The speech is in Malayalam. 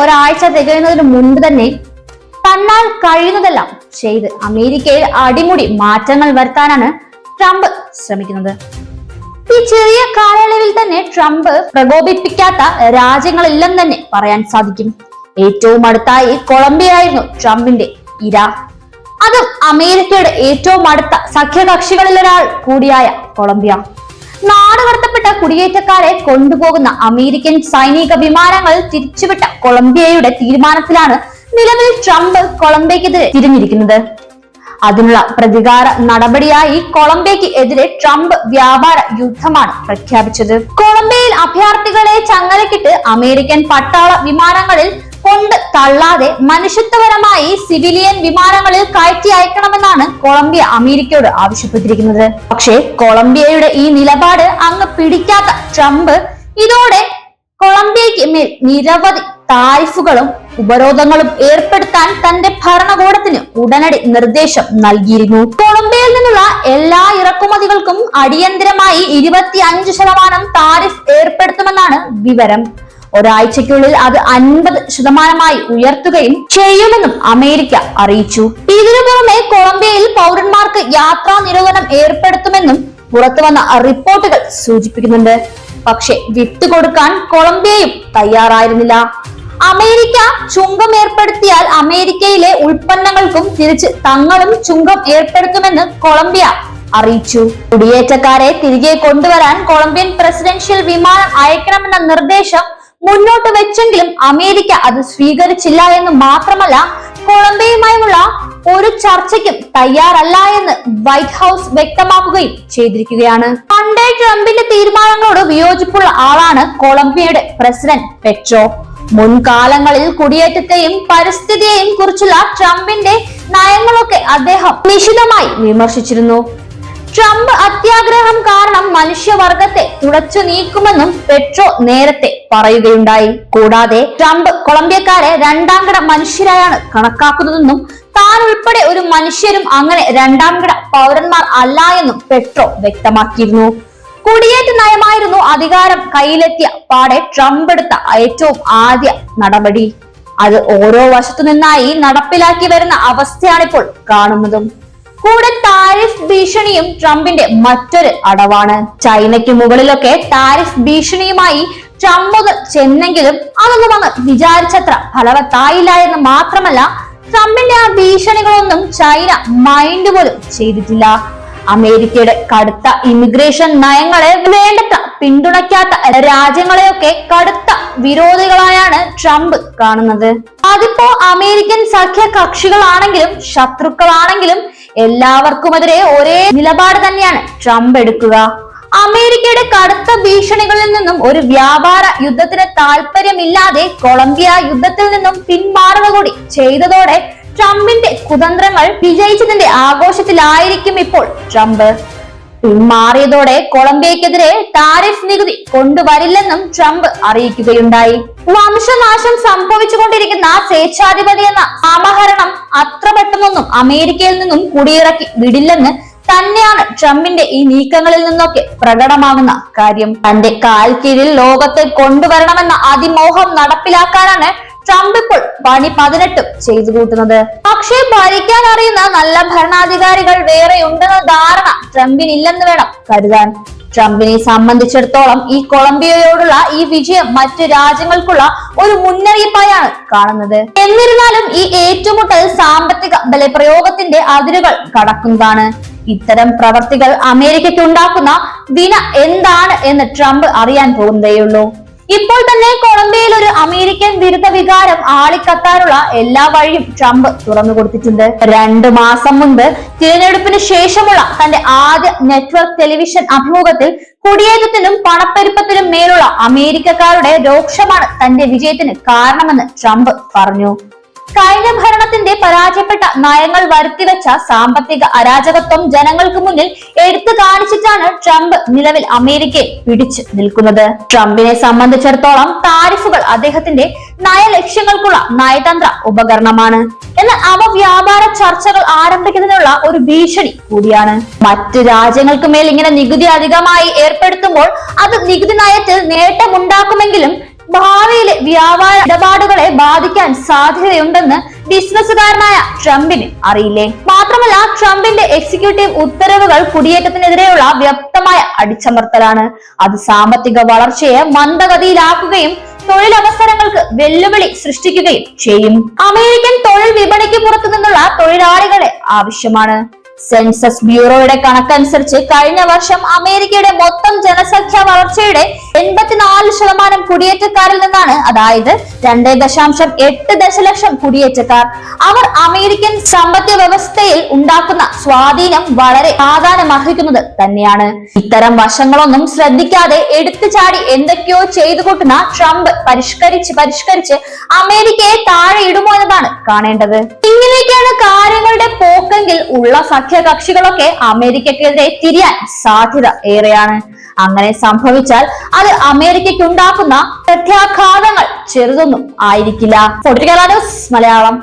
ഒരാഴ്ച തികയുന്നതിന് മുൻപ് തന്നെ തന്നാൽ കഴിയുന്നതെല്ലാം ചെയ്ത് അമേരിക്കയിൽ അടിമുടി മാറ്റങ്ങൾ വരുത്താനാണ് ട്രംപ് ശ്രമിക്കുന്നത്. ഈ ചെറിയ കാലയളവിൽ തന്നെ ട്രംപ് പ്രകോപിപ്പിക്കാത്ത രാജ്യങ്ങളില്ലെന്ന് തന്നെ പറയാൻ സാധിക്കും. ഏറ്റവും അടുത്തായി കൊളംബിയായിരുന്നു ട്രംപിന്റെ ഇര. അതും അമേരിക്കയുടെ ഏറ്റവും അടുത്ത സഖ്യകക്ഷികളിലൊരാൾ കൂടിയായ കൊളംബിയ. നാടുകടത്തപ്പെട്ട കുടിയേറ്റക്കാരെ കൊണ്ടുപോകുന്ന അമേരിക്കൻ സൈനിക വിമാനങ്ങൾ തിരിച്ചുവിട്ട കൊളംബിയയുടെ തീരുമാനത്തിലാണ് നിലവിൽ ട്രംപ് കൊളംബിയക്കെതിരെ തിരിഞ്ഞിരിക്കുന്നത്. അതിനുള്ള പ്രതികാര നടപടിയായി കൊളംബിയക്ക് എതിരെ ട്രംപ് വ്യാപാര യുദ്ധമാണ് പ്രഖ്യാപിച്ചത്. കൊളംബിയയിൽ അഭയാർത്ഥികളെ ചങ്ങലക്കിട്ട് അമേരിക്കൻ പട്ടാള വിമാനങ്ങളിൽ കൊണ്ട് തള്ളാതെ മനുഷ്യത്വപരമായി സിവിലിയൻ വിമാനങ്ങളിൽ കയറ്റി അയക്കണമെന്നാണ് കൊളംബിയ അമേരിക്കയോട് ആവശ്യപ്പെട്ടിരിക്കുന്നത്. പക്ഷേ കൊളംബിയയുടെ ഈ നിലപാട് അങ്ങ് പിടിക്കാത്ത ട്രംപ് ഇതോടെ കൊളംബിയയ്ക്ക് മേൽ നിരവധി താരിഫുകളും ഉപരോധങ്ങളും ഏർപ്പെടുത്താൻ തന്റെ ഭരണകൂടത്തിന് ഉടനടി നിർദ്ദേശം നൽകിയിരുന്നു. കൊളംബിയയിൽ നിന്നുള്ള എല്ലാ ഇറക്കുമതികൾക്കും അടിയന്തരമായി ഇരുപത്തി ശതമാനം താരിഫ് ഏർപ്പെടുത്തുമെന്നാണ് വിവരം. ഒരാഴ്ചയ്ക്കുള്ളിൽ അത് അൻപത് ശതമാനമായി ഉയർത്തുകയും ചെയ്യുമെന്നും അമേരിക്ക അറിയിച്ചു. ഇതിനു പുറമെ കൊളംബിയയിൽ പൗരന്മാർക്ക് യാത്രാ നിരോധനം ഏർപ്പെടുത്തുമെന്നും പുറത്തുവന്ന റിപ്പോർട്ടുകൾ സൂചിപ്പിക്കുന്നുണ്ട്. പക്ഷെ വിട്ടുകൊടുക്കാൻ കൊളംബിയയും തയ്യാറായിരുന്നില്ല. അമേരിക്ക ചുങ്കം ഏർപ്പെടുത്തിയാൽ അമേരിക്കയിലെ ഉൽപ്പന്നങ്ങൾക്കും തിരിച്ച് തങ്ങളും ചുങ്കം ഏർപ്പെടുത്തുമെന്ന് കൊളംബിയ അറിയിച്ചു. കുടിയേറ്റക്കാരെ തിരികെ കൊണ്ടുവരാൻ കൊളംബിയൻ പ്രസിഡൻഷ്യൽ വിമാനം അയക്കണമെന്ന നിർദ്ദേശം മുന്നോട്ട് വെച്ചെങ്കിലും അമേരിക്ക അത് സ്വീകരിച്ചില്ല എന്ന് മാത്രമല്ല കൊളംബിയയുമായുള്ള ഒരു ചർച്ചയ്ക്കും തയ്യാറല്ല എന്ന് വൈറ്റ് ഹൗസ് വ്യക്തമാക്കുകയും ചെയ്തിരിക്കുകയാണ്. പണ്ടേ ട്രംപിന്റെ തീരുമാനങ്ങളോട് വിയോജിപ്പുള്ള ആളാണ് കൊളംബിയയുടെ പ്രസിഡന്റ് പെട്രോ. മുൻകാലങ്ങളിൽ കുടിയേറ്റത്തെയും പരിസ്ഥിതിയെയും കുറിച്ചുള്ള ട്രംപിന്റെ നയങ്ങളൊക്കെ അദ്ദേഹം നിശിതമായി വിമർശിച്ചിരുന്നു. ട്രംപ് അത്യാഗ്രഹം കാരണം മനുഷ്യവർഗത്തെ തുടച്ചു നീക്കുമെന്നും പെട്രോ നേരത്തെ പറയുകയുണ്ടായി. കൂടാതെ ട്രംപ് കൊളംബിയക്കാരെ രണ്ടാംകിട മനുഷ്യരായാണ് കണക്കാക്കുന്നതെന്നും താൻ ഉൾപ്പെടെ ഒരു മനുഷ്യരും അങ്ങനെ രണ്ടാംകിട പൗരന്മാർ അല്ല എന്നും പെട്രോ വ്യക്തമാക്കിയിരുന്നു. കുടിയേറ്റ നയമായിരുന്നു അധികാരം കയ്യിലെത്തിയ പാടെ ട്രംപ് എടുത്ത ഏറ്റവും ആദ്യ നടപടി. അത് ഓരോ വശത്തു നിന്നായി നടപ്പിലാക്കി വരുന്ന അവസ്ഥയാണിപ്പോൾ കാണുന്നതും. കൂടെ താരിഫ് ഭീഷണിയും ട്രംപിന്റെ മറ്റൊരു അടവാണ്. ചൈനയ്ക്ക് മുകളിലൊക്കെ താരിഫ് ഭീഷണിയുമായി ട്രംപ് ചെന്നെങ്കിലും അതൊന്നും അങ്ങ് വിചാരിച്ചത്ര ഫലവത്തായില്ല എന്ന് മാത്രമല്ല ട്രംപിന്റെ ആ ഭീഷണികളൊന്നും ചൈന മൈൻഡ് പോലും ചെയ്തിട്ടില്ല. അമേരിക്കയുടെ കടുത്ത ഇമിഗ്രേഷൻ നയങ്ങളെ വേണ്ടത്ര പിന്തുണയ്ക്കാത്ത രാജ്യങ്ങളെയൊക്കെ കടുത്ത വിരോധികളായാണ് ട്രംപ് കാണുന്നത്. അതിപ്പോ അമേരിക്കൻ സഖ്യ കക്ഷികളാണെങ്കിലും ശത്രുക്കളാണെങ്കിലും എല്ലാവർക്കുമെതിരെ ഒരേ നിലപാട് തന്നെയാണ് ട്രംപ് എടുക്കുക. അമേരിക്കയുടെ കടുത്ത ഭീഷണികളിൽ നിന്നും ഒരു വ്യാപാര യുദ്ധത്തിന് താല്പര്യമില്ലാതെ കൊളംബിയ യുദ്ധത്തിൽ നിന്നും പിന്മാറുക കൂടി ചെയ്തതോടെ ട്രംപിന്റെ കുതന്ത്രങ്ങൾ വിജയിച്ചതിന്റെ ആഘോഷത്തിലായിരിക്കും ഇപ്പോൾ ട്രംപ്. പിന്മാറിയതോടെ കൊളംബിയക്കെതിരെ താരിഫ് നികുതി കൊണ്ടുവരില്ലെന്നും ട്രംപ് അറിയിക്കുകയുണ്ടായി. വംശനാശം സംഭവിച്ചുകൊണ്ടിരിക്കുന്ന സ്വേച്ഛാധിപതി എന്ന അപഹരണം അത്ര പെട്ടെന്നൊന്നും അമേരിക്കയിൽ നിന്നും കുടിയിറക്കി വിടില്ലെന്ന് തന്നെയാണ് ട്രംപിന്റെ ഈ നീക്കങ്ങളിൽ നിന്നൊക്കെ പ്രകടമാകുന്ന കാര്യം. തന്റെ കാൽ കീഴിൽ ലോകത്തെ കൊണ്ടുവരണമെന്ന അതിമോഹം നടപ്പിലാക്കാനാണ് ട്രംപ് ഇപ്പോൾ പണി പതിനെട്ടും ചെയ്തു കൂട്ടുന്നത്. പക്ഷേ ഭരിക്കാൻ അറിയുന്ന നല്ല ഭരണാധികാരികൾ വേറെ ഉണ്ടെന്ന ധാരണ ട്രംപിനില്ലെന്ന് വേണം കരുതാൻ. ട്രംപിനെ സംബന്ധിച്ചിടത്തോളം ഈ കൊളംബിയയോടുള്ള ഈ വിജയം മറ്റു രാജ്യങ്ങൾക്കുള്ള ഒരു മുന്നറിയിപ്പായാണ് കാണുന്നത്. എന്നിരുന്നാലും ഈ ഏറ്റുമുട്ടൽ സാമ്പത്തിക ബലപ്രയോഗത്തിന്റെ അതിരുകൾ കടക്കുന്നതാണ്. ഇത്തരം പ്രവർത്തികൾ അമേരിക്കയ്ക്ക് ഉണ്ടാക്കുന്ന വിന എന്താണ് എന്ന് ട്രംപ് അറിയാൻ പോകുന്നതേയുള്ളൂ. ഇപ്പോൾ തന്നെ കൊളംബിയയിൽ ഒരു അമേരിക്കൻ വിരുദ്ധ വികാരം ആളിക്കത്താനുള്ള എല്ലാ വഴിയും ട്രംപ് തുറന്നു കൊടുത്തിട്ടുണ്ട്. രണ്ടു മാസം മുൻപ് തിരഞ്ഞെടുപ്പിന് ശേഷമുള്ള തന്റെ ആദ്യ നെറ്റ്വർക്ക് ടെലിവിഷൻ അഭിമുഖത്തിൽ കുടിയേറ്റത്തിനും പണപ്പെരുപ്പത്തിനും മേലുള്ള അമേരിക്കക്കാരുടെ രോക്ഷമാണ് തന്റെ വിജയത്തിന് കാരണമെന്ന് ട്രംപ് പറഞ്ഞു. കഴിഞ്ഞ ഭരണത്തിന്റെ പരാജയപ്പെട്ട നയങ്ങൾ വരുത്തിവെച്ച സാമ്പത്തിക അരാജകത്വം ജനങ്ങൾക്ക് മുന്നിൽ എടുത്തു കാണിച്ചിട്ടാണ് ട്രംപ് നിലവിൽ അമേരിക്കയെ പിടിച്ചു നിൽക്കുന്നത്. ട്രംപിനെ സംബന്ധിച്ചിടത്തോളം താരിഫുകൾ അദ്ദേഹത്തിന്റെ നയലക്ഷ്യങ്ങൾക്കുള്ള നയതന്ത്ര ഉപകരണമാണ്. എന്നാൽ അവ വ്യാപാര ചർച്ചകൾ ആരംഭിക്കുന്നതിനുള്ള ഒരു ഭീഷണി കൂടിയാണ്. മറ്റ് രാജ്യങ്ങൾക്ക് മേൽ ഇങ്ങനെ നികുതി അധികമായി ഏർപ്പെടുത്തുമ്പോൾ അത് നികുതി നയത്തിൽ നേട്ടമുണ്ടാക്കുമെങ്കിലും ഭാവിയിലെ വ്യാപാര ഇടപാടുകളെ ബാധിക്കാൻ സാധ്യതയുണ്ടെന്ന് ബിസിനസ്സുകാരനായ ട്രംപിന് അറിയില്ലേ? മാത്രമല്ല ട്രംപിന്റെ എക്സിക്യൂട്ടീവ് ഉത്തരവുകൾ കുടിയേറ്റത്തിനെതിരെയുള്ള വ്യക്തമായ അടിച്ചമർത്തലാണ്. അത് സാമ്പത്തിക വളർച്ചയെ മന്ദഗതിയിലാക്കുകയും തൊഴിലവസരങ്ങൾക്ക് വെല്ലുവിളി സൃഷ്ടിക്കുകയും ചെയ്യും. അമേരിക്കൻ തൊഴിൽ വിപണിക്ക് പുറത്തു നിന്നുള്ള തൊഴിലാളികളെ ആവശ്യമാണ്. സെൻസസ് ബ്യൂറോയുടെ കണക്കനുസരിച്ച് കഴിഞ്ഞ വർഷം അമേരിക്കയുടെ മൊത്തം ജനസംഖ്യാ വളർച്ചയുടെ എൺപത്തിനാല് ശതമാനം കുടിയേറ്റക്കാരിൽ നിന്നാണ് അതായത് രണ്ട് ദശാംശം എട്ട് ദശലക്ഷം കുടിയേറ്റക്കാർ. അവർ അമേരിക്കൻ സാമ്പത്തിക വ്യവസ്ഥയിൽ ഉണ്ടാക്കുന്ന സ്വാധീനം വളരെ പ്രാധാന്യം അർഹിക്കുന്നത് തന്നെയാണ്. ഇത്തരം വശങ്ങളൊന്നും ശ്രദ്ധിക്കാതെ എടുത്തു ചാടി എന്തൊക്കെയോ ചെയ്തു കൂട്ടുന്ന ട്രംപ് പരിഷ്കരിച്ച് പരിഷ്കരിച്ച് അമേരിക്കയെ താഴെ ഇടുമോ എന്നതാണ് കാണേണ്ടത്. ഇങ്ങനെയൊക്കെയാണ് കാര്യങ്ങളുടെ പോക്കെങ്കിൽ ഉള്ള സഖ്യകക്ഷികളൊക്കെ അമേരിക്കക്കെതിരെ തിരിയാൻ സാധ്യത ഏറെയാണ്. അങ്ങനെ സംഭവിച്ചാൽ അത് അമേരിക്കയ്ക്ക് ഉണ്ടാക്കുന്ന പ്രത്യാഘാതങ്ങൾ ചെറുതൊന്നും ആയിരിക്കില്ല. മലയാളം.